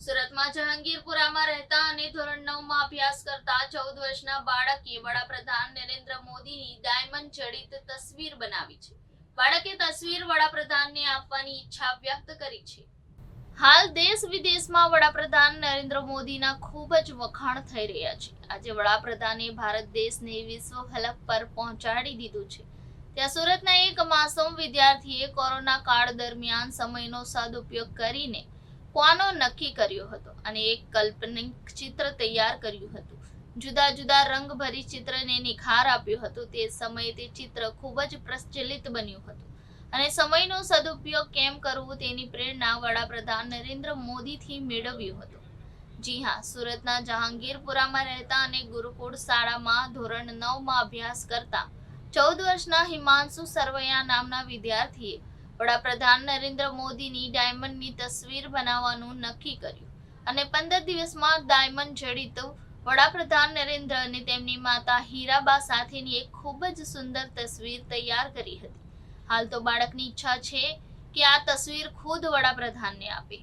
સુરતમાં જહાંગીરપુરામાં રહેતા અને ધોરણ નવમાં અભ્યાસ કરતા ચૌદ વર્ષના બાળકે વડાપ્રધાન નરેન્દ્ર મોદીની ડાયમંડ જડિત તસવીર બનાવી છે. બાળકે તસવીર વડાપ્રધાનને આપવાની ઈચ્છા વ્યક્ત કરી છે. હાલ દેશ વિદેશમાં વડાપ્રધાન નરેન્દ્ર મોદીના ખૂબ જ વખાણ થઈ રહ્યા છે. આજે વડાપ્રધાને ભારત દેશને વિશ્વ ફલક પર પહોંચાડી દીધું છે. ત્યાં સુરતના એક માસૂમ વિદ્યાર્થીએ કોરોના કાળ દરમિયાન સમયનો સદુપયોગ કરીને કવાનો નક્કી કર્યો હતો અને એક કાલ્પનિક ચિત્ર તૈયાર કર્યું હતું. જુદા જુદા રંગભરી ચિત્રને નિખાર આપ્યો હતો. તે સમયે તે ચિત્ર ખૂબ જ પ્રચલિત બન્યું હતું. અને સમયનો સદુપયોગ કેમ કરવો તેની પ્રેરણા વડાપ્રધાન નરેન્દ્ર મોદીથી મેળવ્યું હતું. જી હા, સુરતના જહાંગીરપુરામાં રહેતા અને ગુરુકુળ શાળામાં ધોરણ નવમાં અભ્યાસ કરતા ચૌદ વર્ષના હિમાંશુ સરવૈયા નામના વિદ્યાર્થીએ વડાપ્રધાન નરેન્દ્ર મોદીની ડાયમંડની તસવીર બનાવવાનું નક્કી કર્યું. અને પંદર દિવસમાં ડાયમંડ જડિત વડાપ્રધાન નરેન્દ્ર અને તેમની માતા હીરાબા સાથેની એક ખૂબ જ સુંદર તસવીર તૈયાર કરી હતી. હાલ તો બાળકની ઈચ્છા છે કે આ તસવીર ખુદ વડાપ્રધાનને આપે.